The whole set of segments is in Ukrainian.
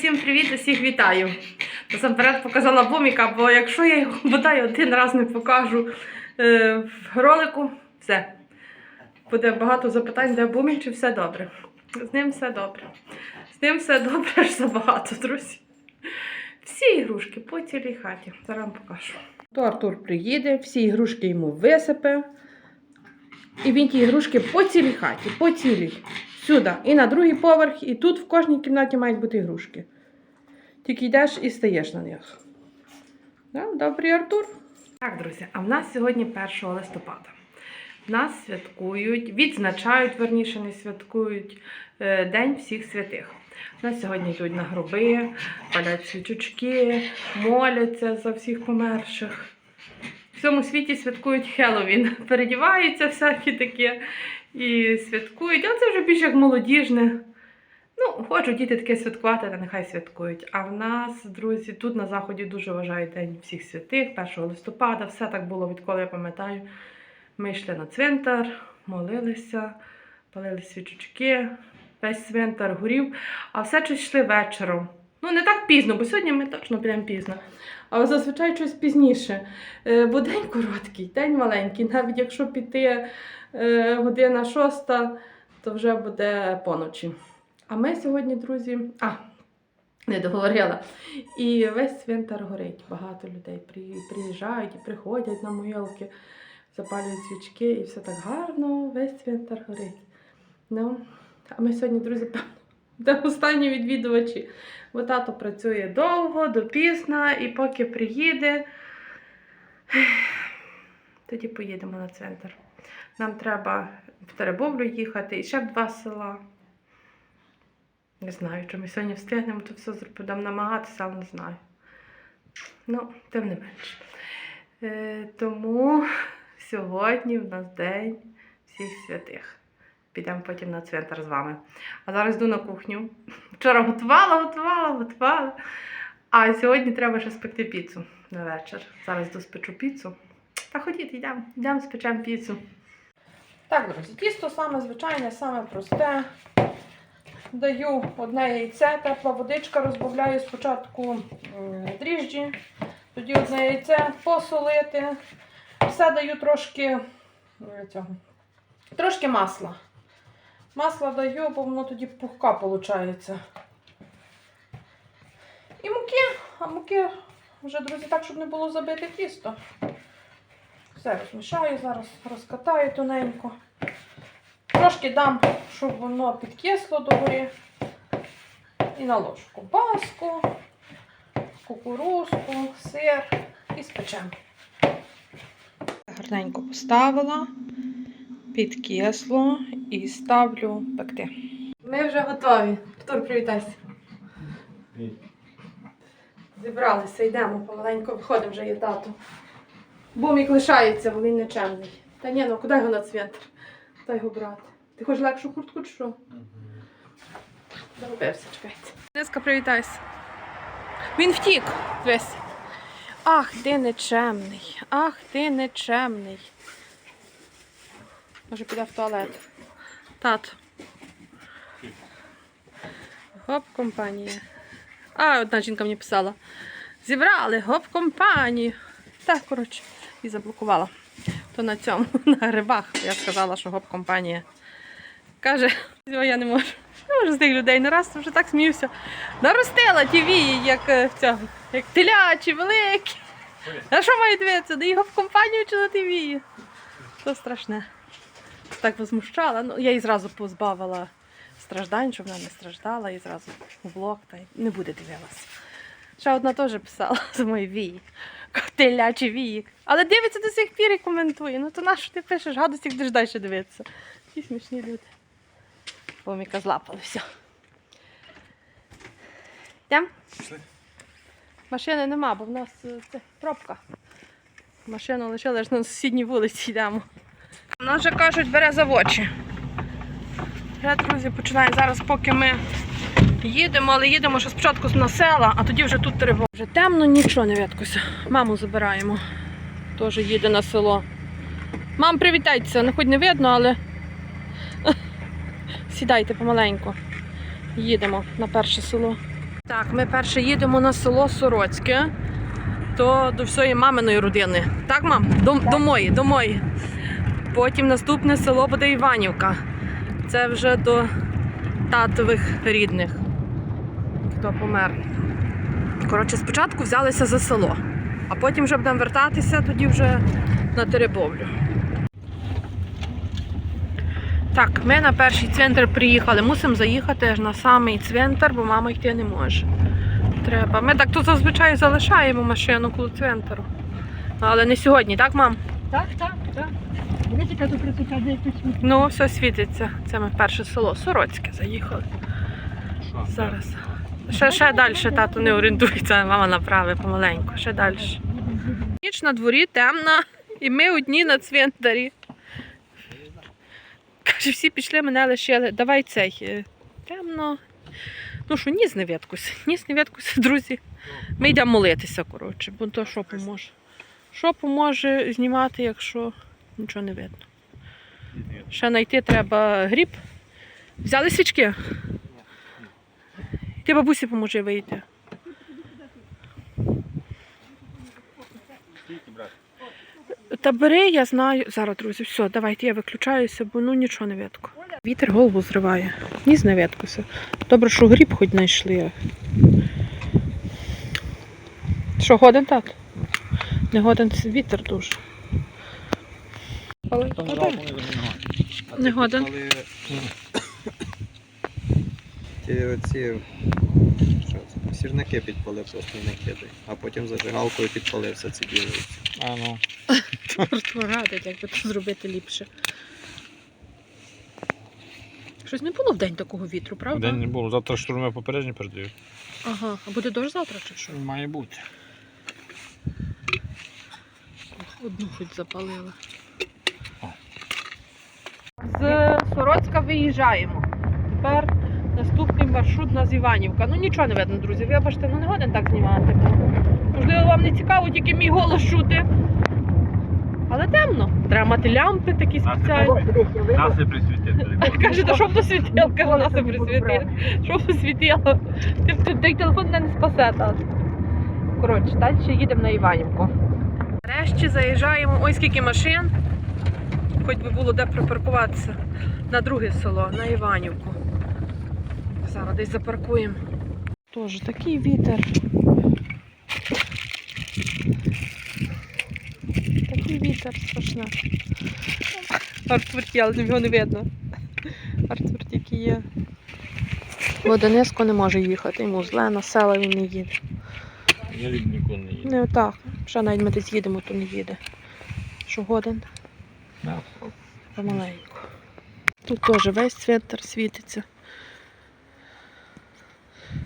всім привіт, усіх вітаю. Насамперед показала буміка, бо якщо я його бодай один раз не покажу е, в ролику, все. Буде багато запитань, де бумік, чи все добре. З ним все добре. З ним все добре, аж забагато, друзі. Всі ігрушки по цілій хаті. Зараз вам покажу. То Артур приїде, всі ігрушки йому висипе. І він ті ігрушки по цілій хаті, по цілій. Сюди. І на другий поверх, і тут в кожній кімнаті мають бути ігрушки. Тільки йдеш і стаєш на них. Да? Добрий Артур. Так, друзі, а в нас сьогодні 1 листопада. Нас святкують, відзначають, верніше, не святкують е, День всіх святих. У нас сьогодні йдуть на гроби, палять свічечки, моляться за всіх померших. В всьому світі святкують Хеллоуін. Передіваються всякі такі і святкують. Але це вже більш як молодіжне. Ну, хочуть діти таке святкувати, та нехай святкують. А в нас, друзі, тут на заході дуже вважають День всіх святих, 1 листопада. Все так було, відколи я пам'ятаю. Ми йшли на цвинтар, молилися, палили свічечки, весь цвинтар горів, а все щось йшли вечором. Ну, не так пізно, бо сьогодні ми точно підемо пізно. Але зазвичай щось пізніше. Е, Бо день короткий, день маленький. Навіть якщо піти година шоста, то вже буде поночі. А ми сьогодні, друзі, а, не договорила. І весь цвинтар горить. Багато людей приїжджають і приходять на могилки, запалюють свічки, і все так гарно, весь цвинтар горить. Ну, а ми сьогодні, друзі, певно, останні відвідувачі. Бо тато працює довго, допізно, і поки приїде, тоді поїдемо на центр. Нам треба в Теребовлю їхати і ще в два села. Не знаю, чи ми сьогодні встигнемо то все будемо намагатися, але не знаю. Ну, тим не менше. Е, тому сьогодні в нас день всіх святих. Підемо потім на цвинтар з вами. А зараз йду на кухню. Вчора готувала, готувала, готувала. А сьогодні треба ще спекти піцу на вечір. Зараз йду спечу піцу. Та ходіть, йдемо, йдемо спечемо піцу. Так, друзі, тісто саме звичайне, саме просте. Даю одне яйце, тепла водичка, розбавляю спочатку дріжджі, тоді одне яйце посолити. Все даю трошки цього, трошки масла. Масло даю, бо воно тоді пухка виходить. І муки, а муки вже, друзі, так, щоб не було забите тісто. Все розмішаю, зараз розкатаю тоненько. Трошки дам, щоб воно підкисло догори. І наложу ковбаску, кукурузку, сир і спечемо. Гарненько поставила, підкисло і ставлю пекти. Ми вже готові. Артур, привітайся. Зібралися, йдемо, помаленьку виходимо вже є тато. Бумік лишається, бо він нечемний. Та ні, ну куди його на цвинтар? Куди його брати? Ти хочеш легшу куртку чи що? Доробився, чекайте. Дениска, привітайся. Він втік весь. Ах, ти нечемний. Ах, ти нечемний. Може піде в туалет. Тато. Гоп компанія. А, одна жінка мені писала. Зібрали гоп компанію. Так, коротше, і заблокувала. То на цьому, на грибах. Я сказала, що гоп компанія. Каже, «О, я не можу. Не можу з тих людей. Не раз вже так сміюся. Наростила ті вії, як е, як телячі, великі. А що маю дивитися? Да його в компанію чи на ті вії? То страшне. Так возмущала. Ну, я її зразу позбавила страждань, щоб вона не страждала, і зразу у блок та й не буде дивилася. Ще одна теж писала з мої вії. Телячі вії. Але дивиться до сих пір і коментує. Ну то нащо ти пишеш, гадості будеш далі дивитися. Ті смішні люди. Поміка злапали все. Йдемо? Машини нема, бо в нас е, це пробка. Машину лишили аж на сусідній вулиці йдемо. Нас вже кажуть, бере за очі. Вже, друзі, починає зараз, поки ми їдемо, але їдемо ще спочатку на села, а тоді вже тут тривога. Вже темно, нічого не видкося. Маму забираємо. Теж їде на село. Мам, привітайтеся, ну хоч не видно, але сідайте помаленьку. Їдемо на перше село. Так, ми перше їдемо на село Сороцьке, то до всієї маминої родини. Так, мам? До, до мої, до мої. Потім наступне село буде Іванівка. Це вже до татових рідних, хто помер. Коротше, спочатку взялися за село, а потім вже будемо вертатися тоді вже на Теребовлю. Так, ми на перший центр приїхали. Мусимо заїхати аж на самий центр, бо мама йти не може. Треба. Ми так тут зазвичай залишаємо машину коло центру. Але не сьогодні, так, мам? Так, так, так. Дивіться, яка тут красота, де. Ну, все світиться. Це ми перше село Сороцьке заїхали. Зараз. Ще, ще далі тато не орієнтується, мама направи помаленьку, ще далі. Ніч на дворі темна, і ми одні на цвинтарі. Каже, всі пішли, мене лишили. Давай цей. е, Темно. Ну що, ніс не відкусь. Ніс не відкусь, друзі. Ми йдемо молитися, коротше, бо то що поможе. Що поможе знімати, якщо нічого не видно. Ще знайти треба гріб. Взяли свічки? Ти бабусі поможи вийти. Та бери, я знаю. Зараз, друзі, все, давайте я виключаюся, бо ну нічого не видко. Вітер голову зриває. Ніс не видкося. Добре, що гріб хоч знайшли. Що, годен так? Не годен вітер дуже. Але, не годен. Ті оці що це, сірники підпалив, просто не кидай. А потім зажигалкою підпалився це діло. А ну. Просто радить, як би це зробити ліпше. Щось не було в день такого вітру, правда? День не було. Завтра штурми попередження передають. Ага, а буде дощ завтра чи що? Має бути. Одну хоч запалила. О. З Сороцька виїжджаємо. Тепер наступний маршрут на Іванівка. Ну нічого не видно, друзі. Вибачте, ну не годен так знімати. Можливо, вам не цікаво тільки мій голос чути. Але темно. Треба мати лямпи такі спеціальні. Нас не присвітити. Каже, то щоб посвітило, каже, нас не присвітило. Щоб посвітило. Ти, ти, той телефон мене не спасе, тат. Коротше, далі їдемо на Іванівку. Нарешті заїжджаємо. Ой, скільки машин. Хоч би було де припаркуватися. На друге село, на Іванівку. Зараз десь запаркуємо. Тож такий вітер. Такий вітер страшний. Артур є, але його не видно. Артур тільки є. В Одинеску не може їхати, йому зле, на села він не їде. Я від ніколи не їду. Не так. Ще навіть ми десь їдемо, то не їде. Що годин, помаленьку. Тут теж весь цвинтар світиться.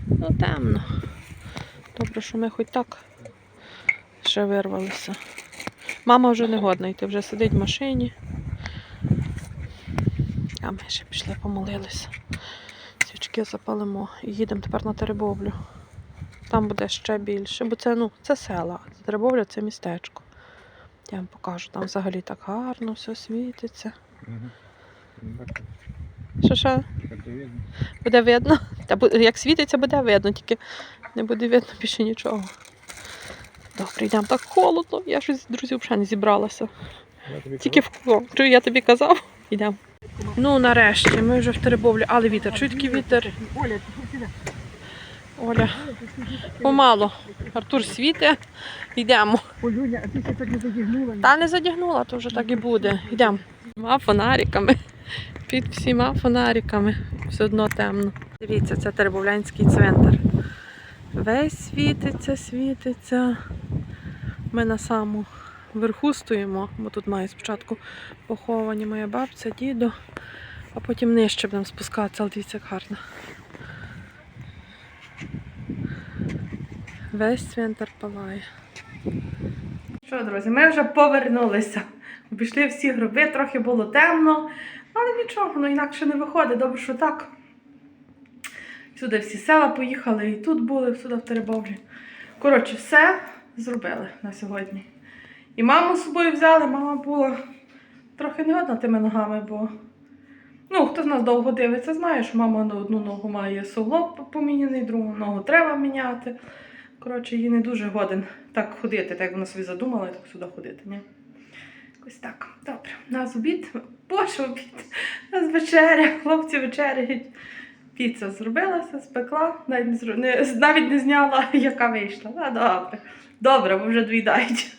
Ну, темно. Добре, що ми хоч так ще вирвалися. Мама вже не годна йти, вже сидить в машині. А ми ще пішли помолилися. Свічки запалимо і їдемо тепер на Теребовлю. Там буде ще більше, бо це, ну, це села, а Теребовля це містечко. Я вам покажу, там взагалі так гарно все світиться. Що що? Буде видно? Та як світиться, буде видно, тільки не буде видно більше нічого. Добре, йдемо так холодно. Я щось, друзі, взагалі не зібралася. Тільки в чую, я тобі казав. Йдемо. Ну, нарешті, ми вже в Теребовлі, але вітер, чують такий вітер. Оля, помало. Артур світе, йдемо. Полюня, а ти ще так не задягнула. Та не задягнула, то вже так і буде. Йдемо. Всіма фонариками. Під всіма фонариками. Все одно темно. Дивіться, це Теребовлянський центр. Весь світиться, світиться. Ми на самому верху стоїмо, бо тут має спочатку поховані моя бабця, дідо, а потім нижче будемо спускатися, але дивіться, як гарно. Весь цвинтар палає. Що, друзі, ми вже повернулися. Обійшли всі гроби, трохи було темно, але нічого, ну інакше не виходить. Добре, що так. Сюди всі села поїхали, і тут були, сюди в Теребовлі. Коротше, все зробили на сьогодні. І маму з собою взяли, мама була трохи не годна тими ногами, бо Ну, хто з нас довго дивиться, знає, що мама на одну ногу має суглоб поміняний, другу ногу треба міняти. Коротше, їй не дуже годен так ходити, так як вона собі задумала, так сюди ходити. Ні? Якось так. Добре. У нас обід, боже обід, у нас вечеря, хлопці вечеряють. Піца зробилася, спекла, навіть не, зру... не, навіть не зняла, яка вийшла. А, добре. Добре, бо вже доїдають.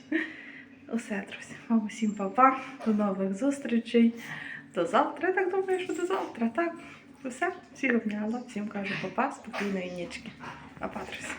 Усе, друзі. Вам усім па-па. До нових зустрічей. До завтра. Я так думаю, що до завтра. Так. Усе, Всіх обняла. Всім кажу па-па, спокійної нічки. Па-па, друзі.